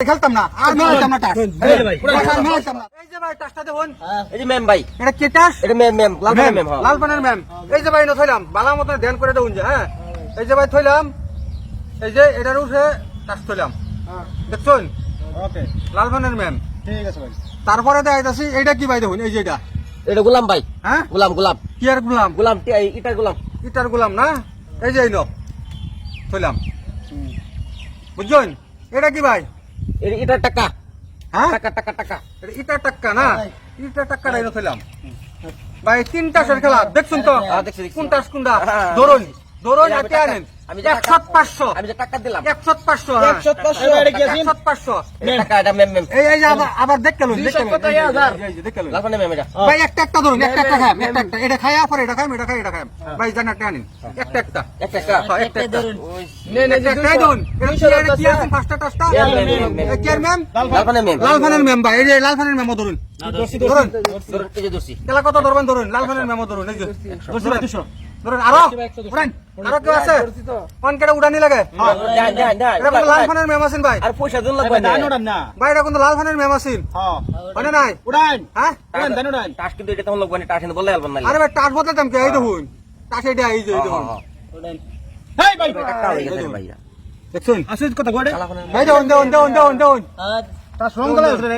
খেলতাম না আর না টাস এই যে ভাই। না এই যে ভাই টাসটা দেখুন এই যে ম্যাম ভাই এটা কে টাস এটা ম্যাম ম্যাম লাল ম্যাম ম্যাম হ্যাঁ লাল পানের ম্যাম এই যে ভাই ন থইলাম বালা মতন ধ্যান করে দেউন যে হ্যাঁ এই যে ভাই থইলাম এই যে এটার উঠে টাস থইলাম দেখছুন ওকে লাল পানের ম্যাম ঠিক আছে ভাই তারপরে দেখাইতাছি এইটা কি ভাই দেখুন এই যে এটা এটা গোলাম ভাই হ্যাঁ গোলাম গোলাম কি আর গুলাম গোলাম ইটার গোলাম ইটার গুলাম না এই যে এই নো থইলাম বুঝছেন এটা কি ভাই এটা টাকা। হ্যাঁ? টাকা টাকা টাকা। এটা টাকা টাক্কা না এটা টাক্কা নাই খেলাম। ভাই তিনটা সের খেলা। দেখছুন তো? হ্যাঁ, দেখছি, দেখছি। কোনটা কোনটা? হ্যাঁ। ধরুন ধরুন আমি হাতে আনেন। আমি যে একশো পাঁচশো। আমি যে টাকা দিলাম। একশো পাঁচশো হ্যাঁ। একশো পাঁচশো। এটা কি আছে? একশো পাঁচশো। টাকা এটা ম্যাম ম্যাম এই এই আবার আবার দেখতে লুন দেখতে লুন। কত হাজার? এই যে দেখতে লুন। লাল ম্যাম এটা ভাই একটা একটা ধরুন একটা একটা খাম একটা একটা। এটা খাই পরে এটা খাই এটা খাই এটা খাই ভাই জান একটা আনিন একটা একটা। একটা একটা একটা। একটা ওই নে নে একটা ধরুন। এটা কি আছে? ফার্স্টটা টাস্টটা ma'am, ma'am, ma'am, ma'am. Ma'am ma'am ma'am ma'am ভাই এই যে লাল মেমো ধরুন। ধরুন। ধরুন, এই যে কত ধরবেন ধরুন? লাল ফানের মেমো ধরুন এই যে। ধরুন আরও উড়ান আরও কেউ আছে? কোন কেটে উড়ানি লাগে? দেন। এটা কিন্তু লাল ফানের মেম আছেন ভাই? আর পয়সা দিন লাগবে দান উড়ান না। ভাই এটা লাল ফানের মেম আছেন হ্যাঁ। নাই? উড়ান। হ্যাঁ? উড়ান দান উড়ান টাস কিন্তু এটা তখন লাগবে না টাস বললে আলবান না আরে ভাই টাস বদলাতাম কে? এই দেখুন টাস এটা এই যে এই দেখুন হেই ভাই। টাকা হয়ে গেছে আসুন কথা গড়ে ভাই দেখুন গলা আছে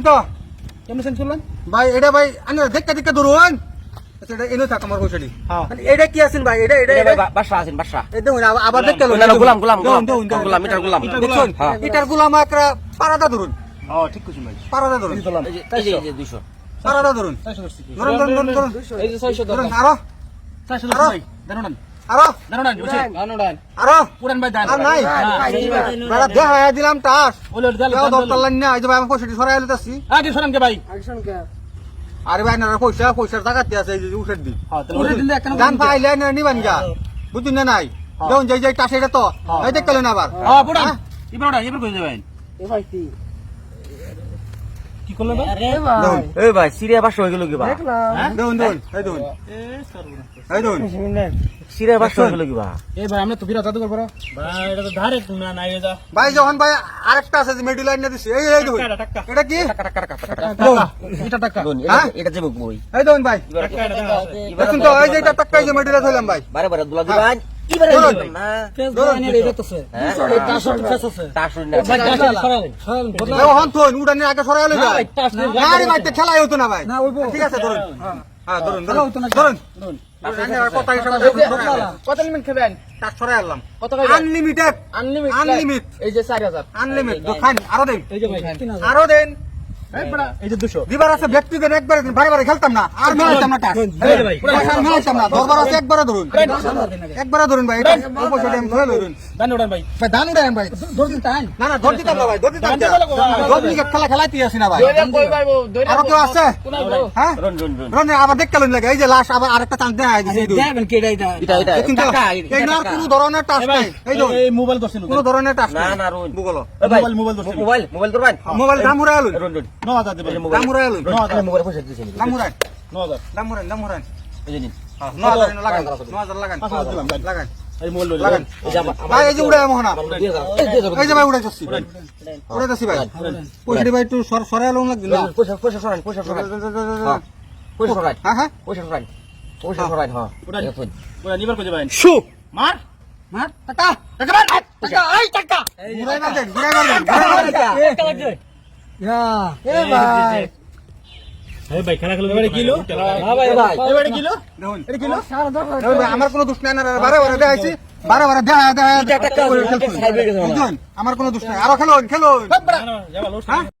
তো? কেমন সেন্স করলেন? ভাই এটা ভাই আনে দেখতে দেখতে ধরুন এটা এনে থাক আমার পয়সাটি হ্যাঁ। এটা কি আছেন ভাই? এটা এটা এটা? এটা ভাই বাসা আছেন বাসা। দেখুন আবার- আবার দেখতে লুন না, না, গোলাম, গোলাম, গোলাম। দেখুন, দেখুন। গোলাম, এটার গোলাম। দেখুন। এটার গোলাম একটা পারাদা ধরুন। ঠিক কইছেন ভাই। পারাদা ধরুন। এই যে এই যে এই যে 200 পারাদা ধরুন। দশ থেকে ধরুন ধরুন ধরুন ধরুন। এই যে 600 ধরুন আরও। চারশো আরও। দশ ভাই। দান উড়ান আরও। দান উড়ান বুঝছেন আরও। উড়ান ভাই দান আর নাই। হ্যাঁ। বেড়া দেখা দিলাম টাস ওলে দাল কেউ দপ্তর না এই যে ভাই পয়সাটি সরাই আগে কে ভাই? আরে ভাই না পয়সা পয়সার টাকাতে আছে এই যে উঠে দিন হ্যাঁ গান পাইলে না নিবেন গা। বুঝুন না নাই? দেখুন যাই যে টাস তো। এই দেখতে লুন আবার। হ্যাঁ হ্যাঁ? এবার এবার কই যাবেন? কি করলেন ভাই। দেখুন এই ভাই সিরিয়া বাসা হয়ে গেল কি বা? দেখুন দেখুন এই দেখুন এই দেখুন সিরিয়া বাসা হয়ে গেল কি বা? এই ভাই আমরা তো বিরাট জাদু করব ভাই এটা তো ধারে না না এই যা। ভাই যখন ভাই আরেকটা আছে যে মেডি লাইন না দিছি এই এই দেখুন টাকা, টাকা। এটা কি? টাকা টাকা টাকা টাকা টাকা এটা টাকা হ্যাঁ? এটা যে বই এই দেখুন ভাই। টাকা টাকা দেখুন তো এই যে এটা টাক্কা এই যে মেডি লাইন হইলাম ভাই। বারে বারে দুলা দিবান হ্যাঁ। টাস না ভাই টাকা সরালেন এই হন তো উড়ানি আগে সরাই লই ভাই না রে ভাই তো খেলাই হতো না ভাই। ঠিক আছে ধরুন। হ্যাঁ। ধরুন ধরুন। ধরুন। আমি আর কথা হিসাবে কত লিমিট খাবেন টাক সরাই আনলাম। আনলিমিটেড আনলিমিট আনলিমিট এই যে 4000 আনলিমিট দোকান আরও দেন। এই যে ভাই আরও দেন। এই যে 200 দিবার আছে ব্যক্তিদের একবারে বারে বারে খেলতাম না আর না না দরবার আছে একবারে ধরুন। একবারে ধরুন ভাই ধরে দান উড়ান ভাই। ভাই দান উড়ান ভাই। না না ধর দিতাম না ভাই খেলা খেলাইতে আসি না ভাই। আরও কেউ আছে? হ্যাঁ? রন রন রন। আবার দেখতে লইন লাগে। এই যে লাশ আবার আরেকটা চান্স দেয়া দিছে এটা এটা দেখুন এই না কোনো ধরনের টাচ নাই। এই এই মোবাইল দর্শন কোনো ধরনের টাচ না নাই। না রন মোবাইল, মোবাইল দর্শন। মোবাইল মোবাইল মোবাইল দাম রন রন 9000 দেবেন। দাম উড়াই লইন আমি মোবাইল পয়সা দিছি দাম উড়াই 9000 দাম উড়াই দাম উড়াই এই যে নিন। ন লাগান। ন লাগান। পাঁচ হাজার দিলাম, লাগান। এই মোবাইল লাগান। যে আমার ভাই এই যে উড়াই মোহনা এই যে ভাই উড়াই যাচ্ছি। উড়াই যাচ্ছি ভাই। পয়সা ভাই একটু সর সরাই লোন লাগবে না? পয়সা পয়সা সরান পয়সা সরান। হ্যাঁ। পয়সা সরান। হ্যাঁ হ্যাঁ। পয়সা সরান। পয়সা সরান হ্যাঁ। ওরা নিবার কই যাবেন? শু। মার। মার। টাকা। টাকা মার। টাকা এই টাকা। ঘুরাই ঘুরাই মারবেন ঘুরাই মারবেন এ ভাই এই ভাই আমার কোনো দুষ্ট নাই না বারো বারে দেখাইছি বারো বারো দেখা দেখা? আমার কোনো দুষ্ট নাই। আরও খেলো লোস হ্যাঁ?